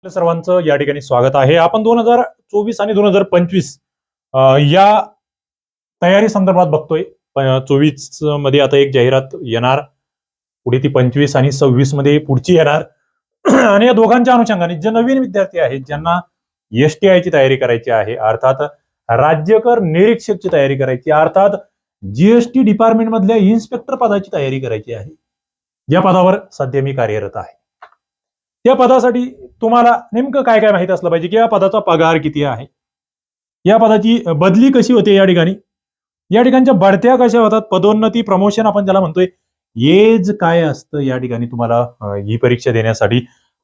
आपल्या सर्वांचं या ठिकाणी स्वागत आहे. आपण दोन हजार चोवीस आणि दोन हजार पंचवीस या तयारी संदर्भात बघतोय. चोवीसमध्ये आता एक जाहिरात येणार. पुढे ती पंचवीस आणि सव्वीसमध्ये पुढची येणार. आणि या दोघांच्या अनुषंगाने जे नवीन विद्यार्थी आहेत ज्यांना एस टी आयची तयारी करायची आहे अर्थात राज्यकर निरीक्षकची तयारी करायची अर्थात जीएसटी डिपार्टमेंट मधल्या इन्स्पेक्टर पदाची तयारी करायची आहे. या पदावर सध्या मी कार्यरत आहे. त्या पदासाठी तुम्हाला नेमकं काय काय माहीत असलं पाहिजे की या पदाचा पगार किती आहे? या पदाची बदली कशी होते या ठिकाणी? या ठिकाणच्या बढत्या कशा होतात? पदोन्नती प्रमोशन आपण ज्याला म्हणतोय एज काय असतं या ठिकाणी तुम्हाला ही परीक्षा देण्यासाठी?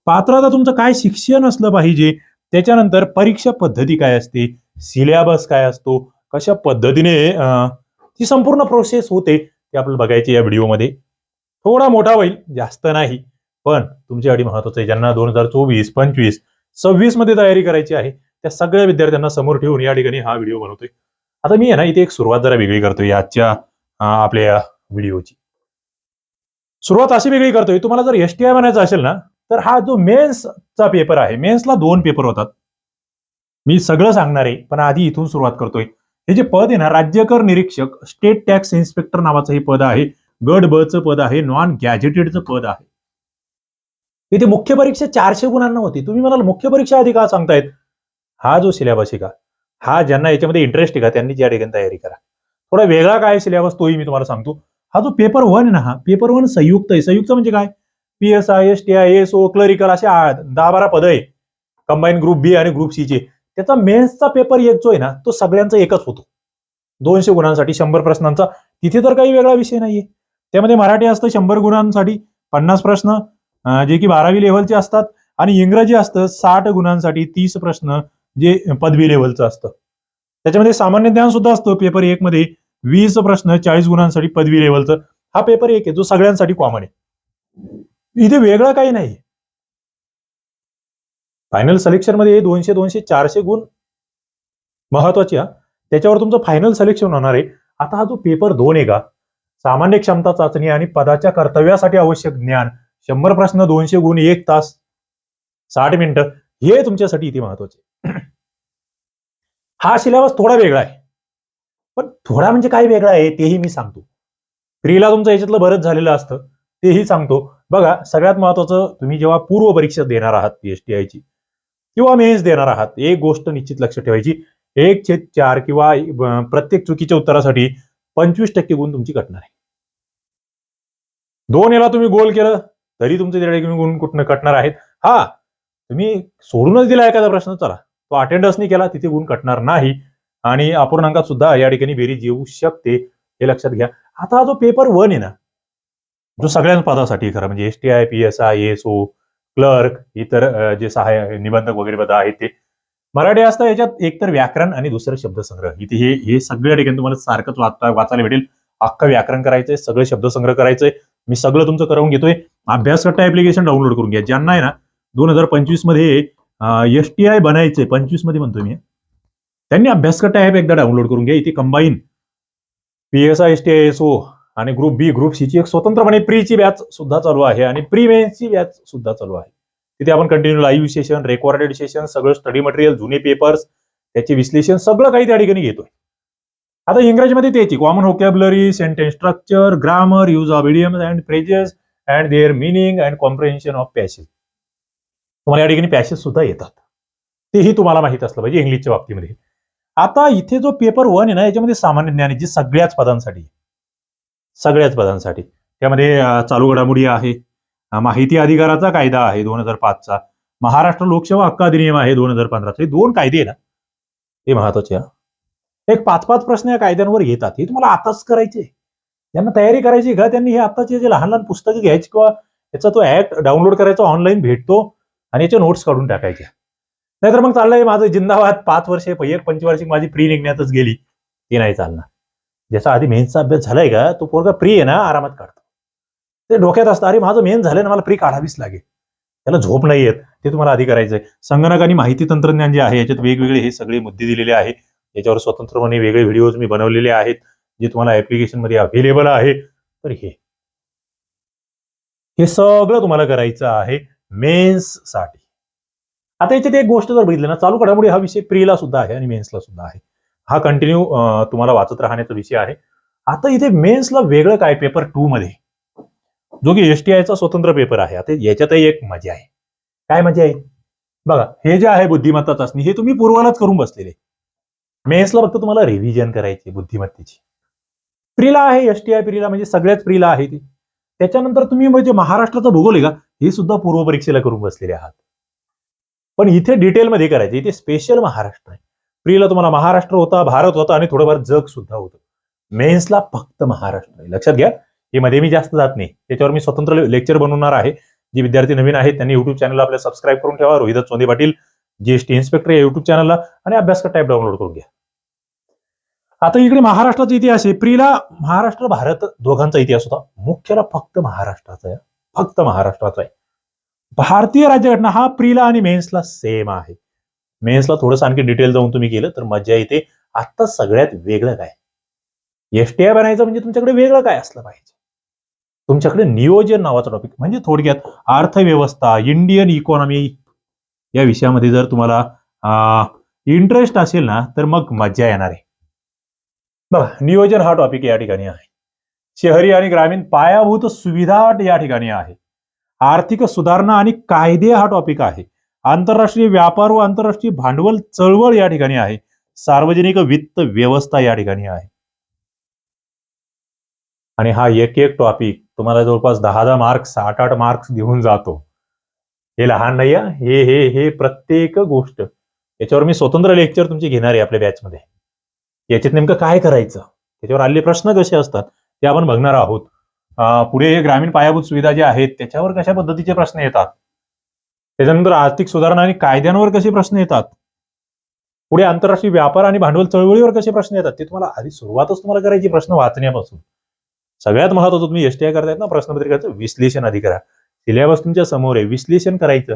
पात्रता तुमचं काय शिक्षण असलं पाहिजे? त्याच्यानंतर परीक्षा पद्धती काय असते? सिलेबस काय असतो? कशा पद्धतीने ती संपूर्ण प्रोसेस होते? ते आपल्याला बघायची या व्हिडिओमध्ये थोडा मोठा होईल जास्त नाही. पण तुमच्यासाठी महत्वाचं आहे. ज्यांना दोन हजार चोवीस पंचवीस सव्वीसमध्ये तयारी करायची आहे त्या सगळ्या विद्यार्थ्यांना समोर ठेवून या ठिकाणी हा व्हिडिओ बनवतोय. आता मी आहे ना इथे एक सुरुवात जरा वेगळी करतोय आजच्या आपल्या या व्हिडिओची. सुरुवात अशी वेगळी करतोय. तुम्हाला जर एस टी आय बनायचं असेल ना तर हा जो मेन्सचा पेपर आहे मेन्सला दोन पेपर होतात. मी सगळं सांगणार आहे पण आधी इथून सुरुवात करतोय. हे जे पद आहे ना राज्यकर निरीक्षक स्टेट टॅक्स इन्स्पेक्टर नावाचं हे पद आहे. गट ब चं पद आहे नॉन गॅजेटेडचं पद आहे. इथे मुख्य परीक्षा चारशे गुणांना होती. तुम्ही म्हणाल मुख्य परीक्षा आधी का सांगतायत? हा जो सिलेबस आहे का? हा ज्यांना याच्यामध्ये इंटरेस्ट आहे का त्यांनी या ठिकाणी तयारी करा. थोडा वेगळा काय सिलेबस तोही मी तुम्हाला सांगतो. हा जो पेपर वन आहे ना हा पेपर वन संयुक्त आहे. संयुक्त म्हणजे काय? P S I S T I S O clerical असे दहा बारा पद आहे. कंबाईन ग्रुप बी आणि ग्रुप सी चे. त्याचा मेन्सचा पेपर एक जो आहे ना तो सगळ्यांचा एकच होतो. दोनशे गुणांसाठी शंभर प्रश्नांचा. तिथे तर काही वेगळा विषय नाहीये. त्यामध्ये मराठी असतं शंभर गुणांसाठी पन्नास प्रश्न. जे की बारावी लेव्हलचे असतात आणि इंग्रजी असतं साठ गुणांसाठी तीस प्रश्न जे पदवी लेव्हलचं असतं. त्याच्यामध्ये सामान्य ज्ञान सुद्धा असतं. पेपर एक मध्ये वीस प्रश्न चाळीस गुणांसाठी पदवी लेव्हलचं हा पेपर एक आहे जो सगळ्यांसाठी कॉमन आहे. इथे वेगळं काही नाही. फायनल सिलेक्शनमध्ये दोनशे दोनशे चारशे गुण महत्त्वाचे हा. त्याच्यावर तुमचं फायनल सिलेक्शन होणार आहे. आता हा जो पेपर दोन आहे का? सामान्य क्षमता चाचणी आणि पदाच्या कर्तव्यासाठी आवश्यक ज्ञान. शंभर प्रश्न दोनशे गुण एक तास साठ मिनिटं हे तुमच्यासाठी इथे महत्त्वाचे. हा सिलेबस थोडा वेगळा आहे. पण थोडा म्हणजे काय वेगळा आहे तेही मी सांगतो. प्रीला तुमचं याच्यातलं बरंच झालेलं असतं तेही सांगतो. बघा सगळ्यात महत्वाचं तुम्ही जेव्हा पूर्व परीक्षा देणार आहात पीएचटी आयची किंवा मेन्स देणार आहात एक गोष्ट निश्चित लक्ष ठेवायची एक छेद चार किंवा प्रत्येक चुकीच्या उत्तरासाठी पंचवीस टक्के गुण तुमची कटणार आहे. दोन याला तुम्ही गोल केलं तरी तुमचे तिकडे गुण कुठनं कटणार आहेत? हा तुम्ही सोडूनच दिला एखादा प्रश्न चला. तो अटेंडन्सनी केला तिथे गुण कटणार नाही. आणि अपूर्णांकात सुद्धा या ठिकाणी बेरीज येऊ शकते हे लक्षात घ्या. आता हा जो पेपर वन आहे ना जो सगळ्याच पदासाठी खरं म्हणजे S T I P S I S O clerk इतर जे सहाय्य निबंधक वगैरे पद आहेत ते मराठी असता याच्यात एकतर व्याकरण आणि दुसरं शब्दसंग्रह. इथे हे हे सगळ्या ठिकाणी तुम्हाला सारखंच वाचता वाचायला भेटेल. अख्खं व्याकरण करायचंय सगळं शब्दसंग्रह करायचंय. मी सगळं तुमचं करून घेतोय. अभ्यासकट्टा ऍप्लिकेशन डाउनलोड करून घ्या. ज्यांना आहे ना दोन हजार पंचवीसमध्ये एस टी आय बनायचे पंचवीसमध्ये म्हणतोय मी. त्यांनी अभ्यासकट्टा ऍप एकदा डाउनलोड करून घ्या. इथे combine P S I S T I S O आणि ग्रुप बी ग्रुप सीची एक स्वतंत्रपणे प्रीची बॅच सुद्धा चालू आहे आणि प्री मेन्सची बॅच सुद्धा चालू आहे. तिथे आपण continue live session recorded session सगळं स्टडी मटेरियल जुने पेपर्स त्याचे विश्लेषण सगळं काही त्या ठिकाणी घेतोय. आता इंग्रजीमध्ये त्याची common vocabulary sentence structure grammar use of idioms and phrases and their meaning and comprehension of passage तुम्हाला या ठिकाणी पॅसेज सुद्धा येतात. तेही तुम्हाला माहीत असलं पाहिजे इंग्लिशच्या बाबतीमध्ये. आता इथे जो पेपर वन आहे ना याच्यामध्ये सामान्य ज्ञान आहे, जी सगळ्याच पदांसाठी सगळ्याच पदांसाठी. त्यामध्ये चालू घडामोडी आहे माहिती अधिकाराचा कायदा आहे दोन हजार पाचचा. महाराष्ट्र लोकसेवा हक्क अधिनियम आहे दोन हजार पंधराचा. हे दोन कायदे ना. हे महत्त्वाचे एक पाच पाच प्रश्न या कायद्यांवर येतात. हे तुम्हाला आताच करायचे त्यांना तयारी करायची का त्यांनी. हे आताचे जे लहान लहान पुस्तकं घ्यायची किंवा याचा तो ऍप डाउनलोड करायचा ऑनलाईन भेटतो आणि याच्या नोट्स काढून टाकायच्या नाहीतर मग चाललंय माझं जिंदाबाद पाच वर्षे एक पंचवार्षिक माझी प्री निघण्यातच गेली. ती नाही चालणार. ज्याचा आधी मेन्सचा अभ्यास झालाय का तो पोरगा प्री आहे ना आरामात काढतो. ते डोक्यात असतं अरे माझं मेन झालं ना मला प्री काढावीच लागेल. त्याला झोप नाही येत ते तुम्हाला आधी करायचंय. संगणक आणि माहिती तंत्रज्ञान जे आहे याच्यात वेगवेगळे हे सगळे मुद्दे दिलेले आहे याच्यावर स्वतंत्रपणे वेगळे व्हिडिओज मी बनवलेले आहेत. जे तुम्हाला ऍप्लिकेशनमध्ये अवेलेबल आहे तर हे. हे सगळं तुम्हाला करायचं आहे मेन्ससाठी. आता याच्यात एक गोष्ट जर बघितली ना चालू घडामोडी हा विषय प्रीला सुद्धा आहे आणि मेन्सला सुद्धा आहे. हा कंटिन्यू तुम्हाला वाचत राहण्याचा विषय आहे. आता इथे मेन्सला वेगळं काय पेपर टू मध्ये? जो की एस टी आयचा स्वतंत्र पेपर आहे. आता याच्यातही एक मजा आहे. काय मजा आहे? बघा हे जे आहे बुद्धिमत्ता चाचणी हे तुम्ही पूर्वालाच करून बसलेले. मेन्सला फक्त तुम्हाला रिव्हिजन करायची बुद्धिमत्तेची. प्रीला आहे एस टी आय प्रिला म्हणजे सगळ्याच प्रिला आहे ती. त्याच्यानंतर तुम्ही म्हणजे महाराष्ट्राचा भूगोल आहे का? हे सुद्धा पूर्व परीक्षेला करून बसलेले आहात. पण इथे डिटेलमध्ये करायचे इथे स्पेशल महाराष्ट्र आहे. प्रियला तुम्हाला महाराष्ट्र होता भारत होता आणि थोडंफार जग सुद्धा होतं. मेन्सला फक्त महाराष्ट्र आहे. लक्षात घ्या हे मध्ये मी जास्त जात नाही. त्याच्यावर मी स्वतंत्र लेक्चर बनवणार आहे. जे विद्यार्थी नवीन आहेत त्यांनी युट्यूब चॅनल आपल्या सबस्क्राईब करून ठेवा. रोहित चोंदे पाटील जीएसटी इन्स्पेक्टर या युट्यूब चॅनलला आणि अभ्यासक टाईप डाउनलोड करून घ्या. आता इकडे महाराष्ट्राचा इतिहास आहे. प्रीला महाराष्ट्र भारत दोघांचा इतिहास होता. मुख्यला फक्त महाराष्ट्राचा आहे. फक्त महाराष्ट्राचा आहे. भारतीय राज्यघटना हा प्रिला आणि मेन्सला सेम आहे. मेन्सला थोडंसं आणखी डिटेल जाऊन तुम्ही केलं तर मजा येते. आता सगळ्यात वेगळं काय? एसटीआय बनायचं म्हणजे तुमच्याकडे वेगळं काय असलं पाहिजे? तुमच्याकडे नियोजन नावाचा टॉपिक म्हणजे थोडक्यात अर्थव्यवस्था इंडियन इकॉनॉमी या विषयामध्ये जर तुम्हाला इंटरेस्ट असेल ना तर मग मज्जा येणार आहे. बघा नियोजन हा टॉपिक या ठिकाणी आहे. शहरी आणि ग्रामीण पायाभूत सुविधा या ठिकाणी आहे. आर्थिक सुधारणा आणि कायदे हा टॉपिक आहे. आंतरराष्ट्रीय व्यापार व आंतरराष्ट्रीय भांडवल चळवळ या ठिकाणी आहे. सार्वजनिक वित्त व्यवस्था या ठिकाणी आहे. आणि हा एक एक टॉपिक तुम्हाला जवळपास दहा दहा मार्क्स आठ आठ मार्क्स घेऊन जातो. हे लहान नाही हे. हे हे प्रत्येक गोष्ट. याच्यावर मी स्वतंत्र लेक्चर तुमची घेणार आहे आपल्या बॅचमध्ये याच्यात नेमकं काय करायचं? त्याच्यावर आलेले प्रश्न कसे असतात? ते आपण बघणार आहोत. पुढे हे ग्रामीण पायाभूत सुविधा ज्या आहेत त्याच्यावर कशा पद्धतीचे प्रश्न येतात? त्याच्यानंतर आर्थिक सुधारणा आणि कायद्यांवर कसे प्रश्न येतात? पुढे आंतरराष्ट्रीय व्यापार आणि भांडवल चळवळीवर कसे प्रश्न येतात? ते तुम्हाला आधी सुरुवातच तुम्हाला करायची प्रश्न वाचण्यापासून. सगळ्यात महत्वाचं तुम्ही एसटीआय करतायत ना प्रश्नपत्रिकाचं विश्लेषण आधी करा. सिलेबस तुमच्यासमोर आहे विश्लेषण करायचं.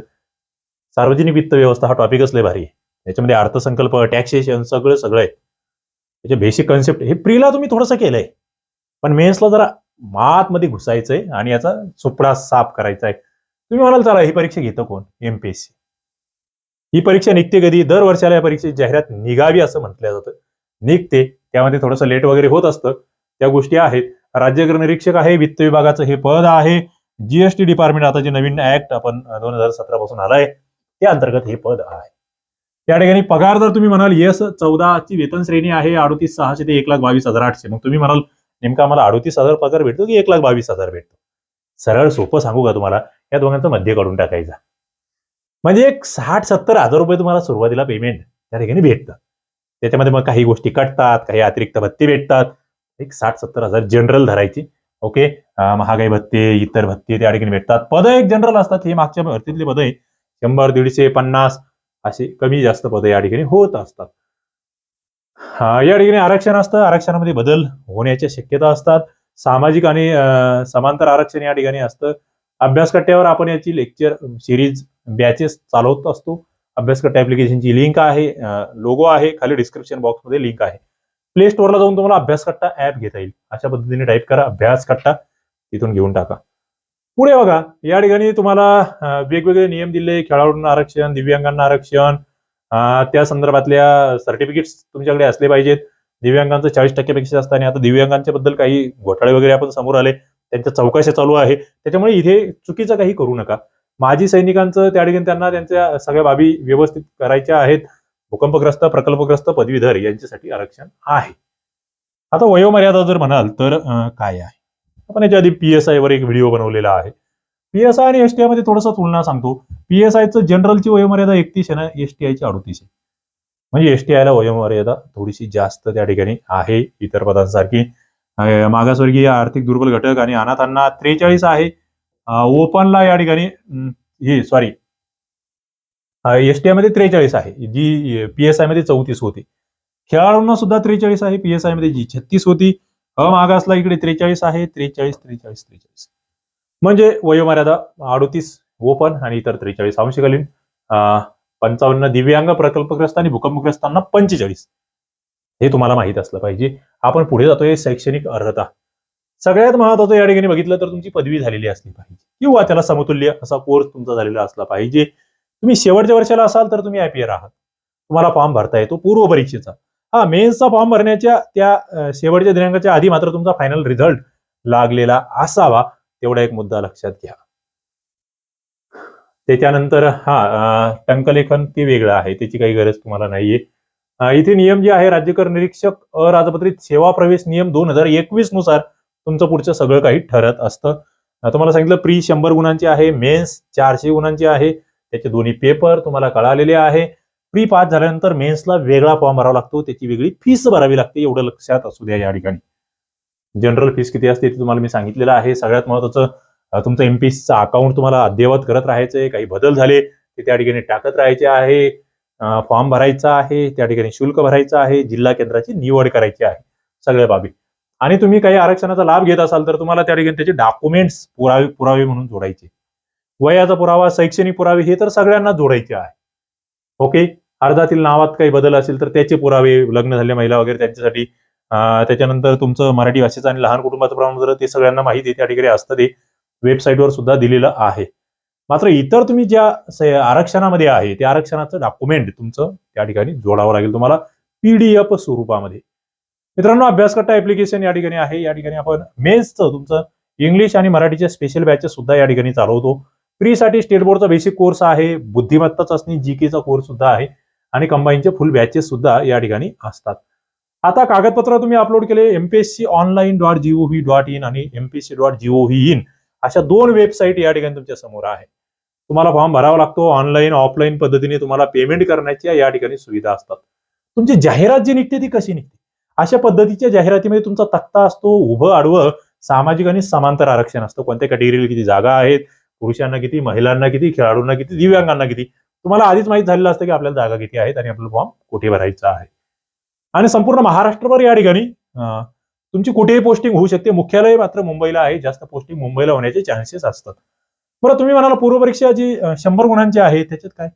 सार्वजनिक वित्त व्यवस्था हा टॉपिकच लय भारी. आहे याच्यामध्ये अर्थसंकल्प टॅक्सेशन सगळं सगळं आहे. त्याचे बेसिक कन्सेप्ट हे प्रीला तुम्ही थोडंसं केलंय. पण मेन्सला जरा मातमध्ये घुसायचंय आणि याचा सुपडा साफ करायचा आहे तुम्ही म्हणाल चला ही परीक्षा घेतो कोण? एमपीएससी ही परीक्षा निघते कधी? दर वर्षाला या परीक्षेची जाहिरात निघावी असं म्हटलं जातं. निघते. त्यामध्ये थोडंसं लेट वगैरे होत असतं. त्या गोष्टी आहेत. राज्यकर निरीक्षक आहे वित्त विभागाचं हे पद आहे. जीएसटी डिपार्टमेंट आता जे नवीन ऍक्ट आपण दोन हजार सतरा पासून आलाय त्या अंतर्गत हे पद आहे. त्या ठिकाणी पगार जर तुम्ही म्हणाल येस चौदाची वेतन श्रेणी आहे अडोतीस सहाशे ते एक लाख बावीस हजार आठशे. मग तुम्ही म्हणाल नेमका आम्हाला अडोतीस हजार पगार भेटतो की एक लाख बावीस हजार भेटतो? सरळ सोपं सांगू का तुम्हाला? या दोघांचं मध्य काढून टाकायचा. म्हणजे एक साठ सत्तर हजार रुपये तुम्हाला सुरुवातीला पेमेंट त्या ठिकाणी भेटतं. त्याच्यामध्ये मग काही गोष्टी कटतात काही अतिरिक्त भत्ते भेटतात. एक साठ सत्तर हजार जनरल धरायची. ओके महागाई भत्ते इतर भत्ते त्या ठिकाणी भेटतात. पद एक जनरल असतात. हे मागच्या भरतीतले पद आहे शंभर दीडशे पन्नास असे कमी जास्त पद या ठिकाणी होत असतात. हा, या ठिकाणी आरक्षण असतं. आरक्षणामध्ये बदल होण्याच्या शक्यता असतात. सामाजिक आणि समांतर आरक्षण या ठिकाणी असतं. अभ्यासकट्ट्यावर आपण याची लेक्चर सिरीज बॅचेस चालवत असतो. अभ्यासकट्टा ऍप्लिकेशनची लिंक आहे लोगो आहे. खाली डिस्क्रिप्शन बॉक्समध्ये लिंक आहे. प्ले स्टोअरला जाऊन तुम्हाला अभ्यास कट्टा ऍप घेता येईल. अशा पद्धतीने टाईप करा अभ्यासकट्टा तिथून घेऊन टाका. पुढे बघा या ठिकाणी तुम्हाला वेगवेगळे नियम दिले खेळाडूंना आरक्षण दिव्यांगांना आरक्षण त्या संदर्भातल्या सर्टिफिकेट्स तुमच्याकडे असले पाहिजेत. दिव्यांगांचं चाळीस टक्क्यापेक्षा जास्त आणि आता दिव्यांगांच्या बद्दल काही घोटाळे वगैरे आपण समोर आले. त्यांच्या चौकशा चालू आहे. त्याच्यामुळे इथे चुकीचं काही करू नका. माजी सैनिकांचं त्या ठिकाणी त्यांना त्यांच्या सगळ्या बाबी व्यवस्थित करायच्या आहेत. भूकंपग्रस्त प्रकल्पग्रस्त पदवीधर यांच्यासाठी आरक्षण आहे. आता वयोमर्यादा जर म्हणाल तर काय आहे? आपण याच्या आधी पी एस वर एक व्हिडिओ बनवलेला आहे. पी एस आय आणि एसटीआयमध्ये थोडंसं तुलना सांगतो. पी एस आयचं जनरलची वयोमर्यादा एकतीस आहे ना एसटीआयची अडतीस आहे. म्हणजे एसटीआयला वयोमर्यादा थोडीशी जास्त त्या ठिकाणी आहे इतर पदांसारखी. मागासवर्गीय आर्थिक दुर्बल घटक आणि अनाथांना त्रेचाळीस आहे. ओपनला या ठिकाणी हे सॉरी एसटीआयमध्ये त्रेचाळीस आहे. जी पीएसआयमध्ये चौतीस होती. खेळाडूंना सुद्धा त्रेचाळीस आहे. पीएसआयमध्ये जी छत्तीस होती. अमागासला इकडे त्रेचाळीस आहे त्रेचाळीस त्रेचाळीस त्रेचाळीस. म्हणजे वयोमर्यादा अडोतीस ओपन आणि इतर त्रेचाळीस अंशकालीन पंचावन्न दिव्यांग प्रकल्पग्रस्त आणि भूकंपग्रस्तांना पंचेचाळीस. हे तुम्हाला माहीत असलं पाहिजे. आपण पुढे जातोय शैक्षणिक अर्हता. सगळ्यात महत्वाचं या ठिकाणी बघितलं तर तुमची पदवी झालेली असली पाहिजे. किंवा त्याला समतुल्य असा कोर्स तुमचा झालेला असला पाहिजे. तुम्ही शेवटच्या वर्षाला असाल तर तुम्ही आयपीआर आहात. तुम्हाला फॉर्म भरता येतो पूर्व परीक्षेचा. हा मेन्सचा फॉर्म भरण्याच्या त्या शेवटच्या दिनांकाच्या आधी मात्र तुमचा फायनल रिझल्ट लागलेला असावा तेवढा एक मुद्दा लक्षात घ्या. त्याच्यानंतर हा टंकलेखन ते वेगळं आहे त्याची काही गरज तुम्हाला नाहीये. इथे नियम जे आहे राज्यकर निरीक्षक अराजपत्रित सेवा प्रवेश नियम दोन हजार एकवीसनुसार तुमचं पुढचं सगळं काही ठरत असतं. तुम्हाला सांगितलं प्री शंभर गुणांचे आहे मेन्स चारशे गुणांचे आहे त्याचे दोन्ही पेपर तुम्हाला कळालेले आहे. प्री पास झाल्यानंतर मेन्सला वेगळा फॉर्म भरावा लागतो. त्याची वेगळी फीस भरावी लागते. एवढं लक्षात असू द्या या ठिकाणी. जनरल फीस किती असते ते तुम्हाला मी सांगितलेलं आहे. सगळ्यात महत्वाचं तुमचं एमपीएसचं अकाउंट तुम्हाला अद्ययावत करत राहायचंय. काही बदल झाले ते त्या ठिकाणी टाकत राहायचे आहे. फॉर्म भरायचा आहे. त्या ठिकाणी शुल्क भरायचं आहे. जिल्हा केंद्राची निवड करायची आहे. सगळ्या बाबी. आणि तुम्ही काही आरक्षणाचा लाभ घेत असाल तर तुम्हाला त्या ठिकाणी त्याचे डॉक्युमेंट्स पुरावे पुरावे म्हणून जोडायचे. वयाचा पुरावा शैक्षणिक पुरावे हे तर सगळ्यांना जोडायचे आहे. ओके अर्जातील नावात काही बदल असेल तर त्याचे पुरावे लग्न झाले महिला वगैरे त्यांच्यासाठी त्याच्यानंतर तुमचं मराठी भाषेचं आणि लहान कुटुंबाचं प्रमाणपत्र ते सगळ्यांना माहिती आहे त्या ठिकाणी असतं ते वेबसाईटवर सुद्धा दिलेलं आहे. मात्र इतर तुम्ही ज्या आरक्षणामध्ये आहे त्या आरक्षणाचं डॉक्युमेंट तुमचं त्या ठिकाणी जोडावं लागेल तुम्हाला पीडीएफ स्वरूपामध्ये. मित्रांनो अभ्यासकट्टा ऍप्लिकेशन या ठिकाणी आहे या ठिकाणी आपण मेन्सचं तुमचं इंग्लिश आणि मराठीचे स्पेशल बॅचेस सुद्धा या ठिकाणी चालवतो. प्रीसाठी स्टेट बोर्डचा बेसिक कोर्स आहे बुद्धिमत्ता चाचणी जीकेचा कोर्स सुद्धा आहे. आणि कंबाईनचे फुल बॅचेस सुद्धा या ठिकाणी असतात. आता कागदपत्र तुम्ही अपलोड केले MPSC online dot GOV dot in आणि एमपीएससी डॉट जीओव्ही इन अशा दोन वेबसाईट या ठिकाणी तुमच्यासमोर आहे. तुम्हाला फॉर्म भरावा लागतो ऑनलाईन ऑफलाईन पद्धतीने तुम्हाला पेमेंट करण्याच्या या ठिकाणी सुविधा असतात. तुमची जाहिरात जी निघते ती कशी निघते? अशा पद्धतीच्या जाहिरातीमध्ये तुमचा तक्ता असतो उभं आडवं सामाजिक आणि समांतर आरक्षण असतं. कोणत्या कॅटेगरीला किती जागा आहेत पुरुषांना किती महिलांना किती खेळाडूंना किती दिव्यांगांना किती? तुम्हाला आधीच माहीत झालेलं असतं की आपल्याला जागा किती आहेत आणि आपल्याला फॉर्म कुठे भरायचा आहे. आणि संपूर्ण महाराष्ट्रभर या ठिकाणी तुमची कुठेही पोस्टिंग होऊ शकते. मुख्यालय मात्र मुंबईला आहे. जास्त पोस्टिंग मुंबईला होण्याचे चान्सेस असतात. बरं तुम्ही म्हणाला पूर्व परीक्षा जी शंभर गुणांची आहे त्याच्यात काय?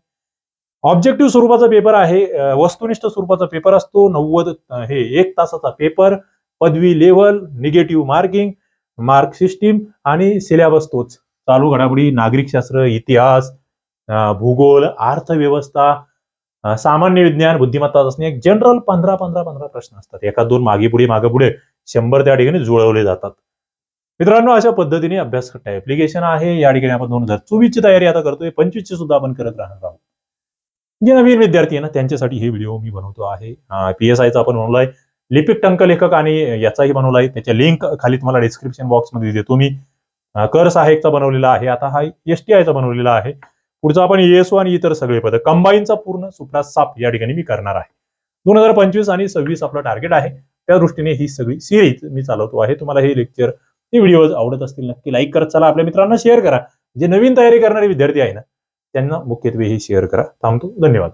ऑब्जेक्टिव्ह स्वरूपाचा पेपर आहे. वस्तुनिष्ठ स्वरूपाचा पेपर असतो. नव्वद हे एक तासाचा पेपर पदवी level negative marking mark system आणि सिलेबस तोच. चालू घडामोडी नागरिक शास्त्र इतिहास भूगोल अर्थव्यवस्था सामान्य विज्ञान बुद्धिमत्ता असणे एक जनरल पंधरा पंधरा पंधरा प्रश्न असतात. एका दोन मागे पुढे मागे पुढे शंभर त्या ठिकाणी जुळवले जातात. मित्रांनो अशा पद्धतीने अभ्यास करता ऍप्लिकेशन आहे. या ठिकाणी आपण दोन हजार चोवीसची तयारी आता करतोय. पंचवीसची सुद्धा आपण करत राहणार आहोत. जे नवीन विद्यार्थी आहे ना त्यांच्यासाठी हे व्हिडिओ मी बनवतो आहे. पी एस आयचा आपण बनवलाय. लिपिक टंक लेखक आणि याचाही बनवलाय त्याच्या लिंक खाली तुम्हाला डिस्क्रिप्शन बॉक्समध्ये देतो मी. कर सहाय्यकचा बनवलेला आहे. आता हा एस टी आयचा बनवलेला आहे. पुढचा आपण एएसओ आणि इतर सगळे पद कंबाईनचा पूर्ण सुप्रा साप या ठिकाणी मी करणार आहे. दोन हजार पंचवीस आणि सव्वीस आपलं टार्गेट आहे. त्या दृष्टीने ही सगळी सिरीज मी चालवतो आहे. तुम्हाला हे लेक्चर हे व्हिडिओ आवडत असतील नक्की लाईक करत चला. आपल्या मित्रांना शेअर करा. जे नवीन तयारी करणारे विद्यार्थी आहे ना त्यांना मुख्यत्वे हे शेअर करा. थांबतो. धन्यवाद.